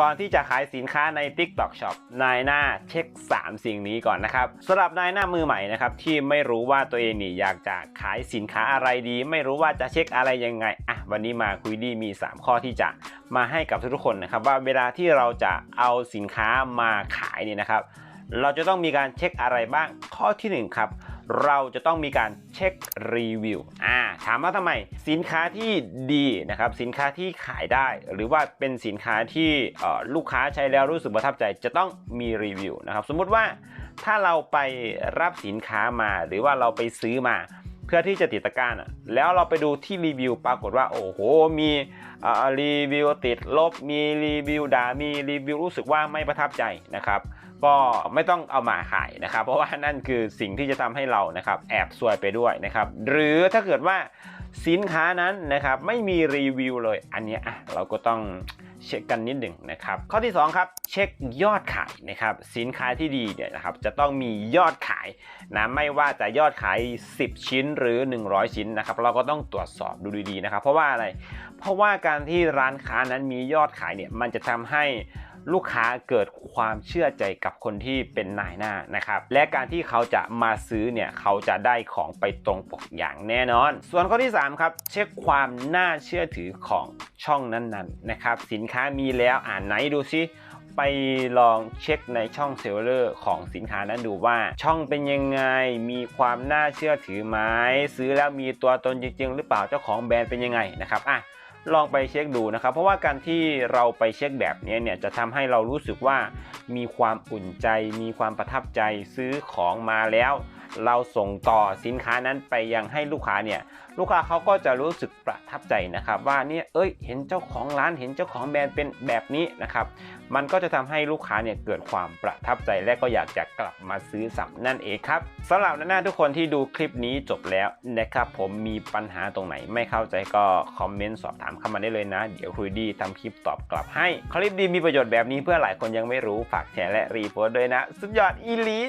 ก่อนที่จะขายสินค้าใน TikTok Shop นายหน้าเช็ค 3 สิ่งนี้ก่อนนะครับสำหรับนายหน้ามือใหม่นะครับที่ไม่รู้ว่าตัวเองนี่อยากจะขายสินค้าอะไรดี ไม่รู้ว่าจะเช็คอะไรยังไงอะวันนี้มาคุยดีมี 3 ข้อที่จะมาให้กับทุกๆคนนะครับว่าเวลาที่เราจะเอาสินค้ามาขายเนี่ยนะครับ เราจะต้องมีการเช็คอะไรบ้างข้อที่หนึ่งครับ เราจะต้องมีการเช็ครีวิวอ่าถามว่าทำไมสินค้าที่ดีนะครับสินค้าที่ขายได้ หรือว่าเป็นสินค้าที่ลูกค้าใช้แล้วรู้สึกประทับใจจะต้องมีรีวิวนะครับสมมุติว่าถ้าเราไปรับสินค้ามาหรือว่าเราไปซื้อมาเพื่อที่จะติดตะกร้ารอะแล้วเราไปดูที่รีวิวปรากฏว่า โอ้โห มีรีวิวติดลบ มีรีวิวด่ามีรีวิวรู้สึกว่าไม่ประทับใจนะครับ ก็ไม่ต้องเอามาขายนะครับ เพราะว่านั่นคือสิ่งที่จะทำให้เรานะครับแอบซวยไปด้วยนะครับ หรือถ้าเกิดว่าสินค้านั้นนะครับไม่มีรีวิวเลย อันนี้อะเราก็ต้องเช็คกันนิดหนึ่งนะครับ ข้อที่สองครับ เช็คยอดขายนะครับ สินค้าที่ดีเนี่ยนะครับจะต้องมียอดขายนะไม่ว่าจะยอดขาย 10 ชิ้นหรือ 100 ชิ้นนะครับ เราก็ต้องตรวจสอบดูดีๆนะครับ เพราะว่าอะไร เพราะว่าการที่ร้านค้านั้นมียอดขายเนี่ยมันจะทำให้ ลูกค้าเกิดความเชื่อใจกับคนที่เป็นนายหน้านะครับและการที่เขาจะมาซื้อเนี่ยเขาจะได้ของไปตรงปกอย่างแน่นอน ส่วนข้อที่ 3 ครับ เช็คความน่าเชื่อถือของช่องนั้นๆนะครับสินค้ามีแล้วอ่านไหนดูซิไปลองเช็คในช่องเซลเลอร์ของสินค้านั้นดูว่า ช่องเป็นยังไง มีความน่าเชื่อถือไหมซื้อแล้วมีตัวตนจริง ๆ หรือเปล่าเจ้าของแบรนด์เป็นยังไงนะครับอะ ลองไปเช็คดูนะครับ เพราะว่าการที่เราไปเช็คแบบนี้เนี่ยจะทำให้เรารู้สึกว่ามีความอุ่นใจ มีความประทับใจซื้อของมาแล้ว เราส่งต่อสินค้านั้นไปยังให้ลูกค้าเนี่ยลูกค้าเขาก็จะรู้สึกประทับใจนะครับว่าเนี่ยเอ้ยเห็นเจ้าของร้านเห็นเจ้าของแบรนด์เป็นแบบนี้นะครับมันก็จะทำให้ลูกค้าเนี่ยเกิดความประทับใจและก็อยากจะกลับมาซื้อซ้ำนั่นเองครับสำหรับหน้าทุกคนที่ดูคลิปนี้จบแล้วนะครับผมมีปัญหาตรงไหนไม่เข้าใจก็คอมเมนต์สอบถามเข้ามาได้เลยนะ เดี๋ยวคุยดีทำคลิปตอบกลับให้คลิปดีมีประโยชน์แบบนี้เพื่อหลายคนยังไม่รู้ฝากแชร์และรีโพสต์ด้วยนะ สุดยอดอีลี